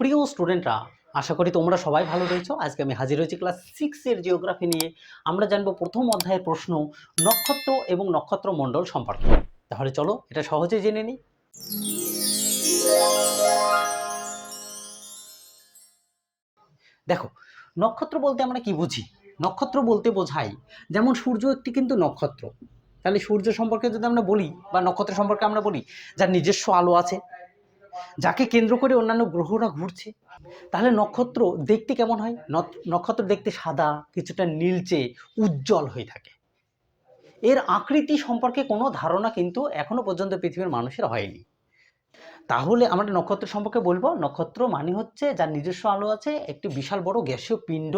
প্রিয় স্টুডেন্টরা আশা করি তোমরা সবাই ভালো রয়েছো। আজকে আমি হাজির হয়েছি ক্লাস সিক্সের জিওগ্রাফি নিয়ে। আমরা জানব প্রথম অধ্যায়ের প্রশ্ন, নক্ষত্র এবং নক্ষত্র মণ্ডল সম্পর্কে। তাহলে চলো, এটা সহজে জেনে নিই। দেখো, নক্ষত্র বলতে আমরা কি বুঝি? নক্ষত্র বলতে বোঝাই, যেমন সূর্য একটি কিন্তু নক্ষত্র। তাহলে সূর্য সম্পর্কে যদি আমরা বলি, বা নক্ষত্র সম্পর্কে আমরা বলি, যার নিজস্ব আলো আছে যাকে কেন্দ্র করে অন্যান্য গ্রহরা ঘুরছে। তাহলে নক্ষত্র দেখতে কেমন হয়? নক্ষত্র দেখতে সাদা, কিছুটা নীলচে, উজ্জ্বল হয়ে থাকে। এর আকৃতি সম্পর্কে কোনো ধারণা কিন্তু এখনও পর্যন্ত পৃথিবীর মানুষের হয়নি। তাহলে আমরা নক্ষত্র সম্পর্কে বলব? নক্ষত্র মানে হচ্ছে যার নিজস্ব আলো আছে, একটি বিশাল বড় গ্যাসীয় পিণ্ড,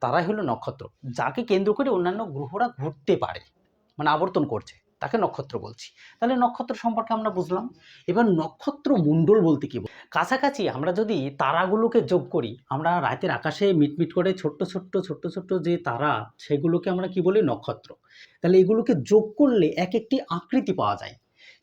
তারাই হলো নক্ষত্র, যাকে কেন্দ্র করে অন্যান্য গ্রহরা ঘুরতে পারে মানে আবর্তন করছে। তাকে নক্ষত্র বলছি। তাহলে নক্ষত্র সম্পর্কে আমরা বুঝলাম। এবার নক্ষত্র মণ্ডল বলতে কি কাছাকাছি আমরা যদি তারাগুলোকে যোগ করি, আমরা রাতের আকাশে মিটমিট করে ছোট্ট ছোট্ট ছোট্ট ছোট্ট যে তারা, সেগুলোকে আমরা কি বলি? নক্ষত্র। তাহলে এগুলোকে যোগ করলে এক একটি আকৃতি পাওয়া যায়।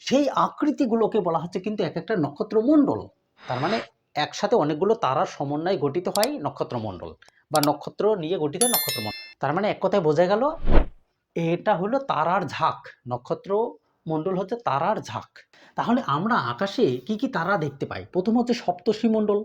সেই আকৃতিগুলোকে বলা হচ্ছে কিন্তু এক একটা নক্ষত্র মণ্ডল। তার মানে একসাথে অনেকগুলো তারার সমন্বয়ে গঠিত হয় নক্ষত্র মণ্ডল বা নক্ষত্র নিয়ে গঠিত নক্ষত্র মণ্ডল। তার মানে এক কথায় বোঝা গেল এটা হলো তারার ঝাঁক। নক্ষত্র মণ্ডল হচ্ছে তারার ঝাঁক। তাহলে আমরা আকাশে কি কি তারা দেখতে পাই? প্রথম হচ্ছে সপ্তর্ষি মণ্ডল।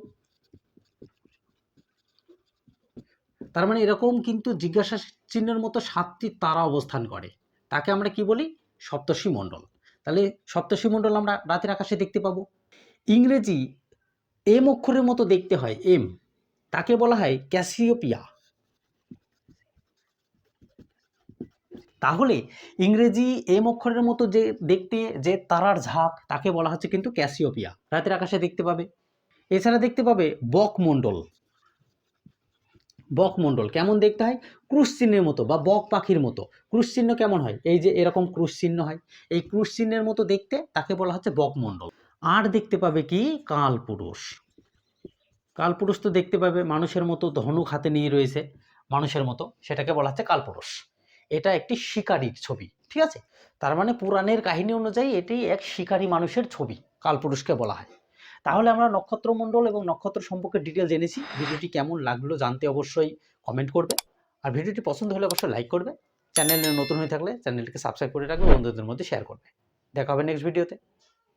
তার মানে এরকম কিন্তু জিজ্ঞাসা চিহ্নের মতো সাতটি তারা অবস্থান করে। তাকে আমরা কি বলি? সপ্তর্ষি মণ্ডল। তাহলে সপ্তর্ষি মণ্ডল আমরা রাতের আকাশে দেখতে পাবো। ইংরেজি এম অক্ষরের মতো দেখতে হয়, এম। তাকে বলা হয় ক্যাসিওপিয়া। তাহলে ইংরেজি এম অক্ষরের মতো যে দেখতে যে তারার ঝাঁক, তাকে বলা হচ্ছে কিন্তু ক্যাসিওপিয়া। রাতের আকাশে দেখতে পাবে। এছাড়া দেখতে পাবে বকমণ্ডল। বকমণ্ডল কেমন দেখতে হয়? ক্রুশ চিহ্নের মতো বা বক পাখির মতো। ক্রুশ চিহ্ন কেমন হয়? এই যে এরকম ক্রুশ চিহ্ন হয়। এই ক্রুশ চিহ্নের মতো দেখতে তাকে বলা হচ্ছে বকমণ্ডল। আর দেখতে পাবে কি? কালপুরুষ। কালপুরুষ তো দেখতে পাবে, মানুষের মতো ধনুক হাতে নিয়ে রয়েছে। মানুষের মতো। সেটাকে বলা হচ্ছে কালপুরুষ। এটা একটি শিকারীর ছবি, ঠিক আছে? তার মানে পুরাণের কাহিনী অনুযায়ী এটি এক শিকারী মানুষের ছবি, কালপুরুষকে বলা হয়। তাহলে আমরা নক্ষত্রমণ্ডল এবং নক্ষত্র সম্পর্কে ডিটেল জেনেছি। ভিডিওটি কেমন লাগল জানতে অবশ্যই কমেন্ট করবে। আর ভিডিওটি পছন্দ হলে অবশ্যই লাইক করবে। চ্যানেলে নতুন হয়ে থাকলে চ্যানেলটিকে সাবস্ক্রাইব করে রাখবে, বন্ধুদের মধ্যে শেয়ার করবে। দেখা হবে নেক্সট ভিডিওতে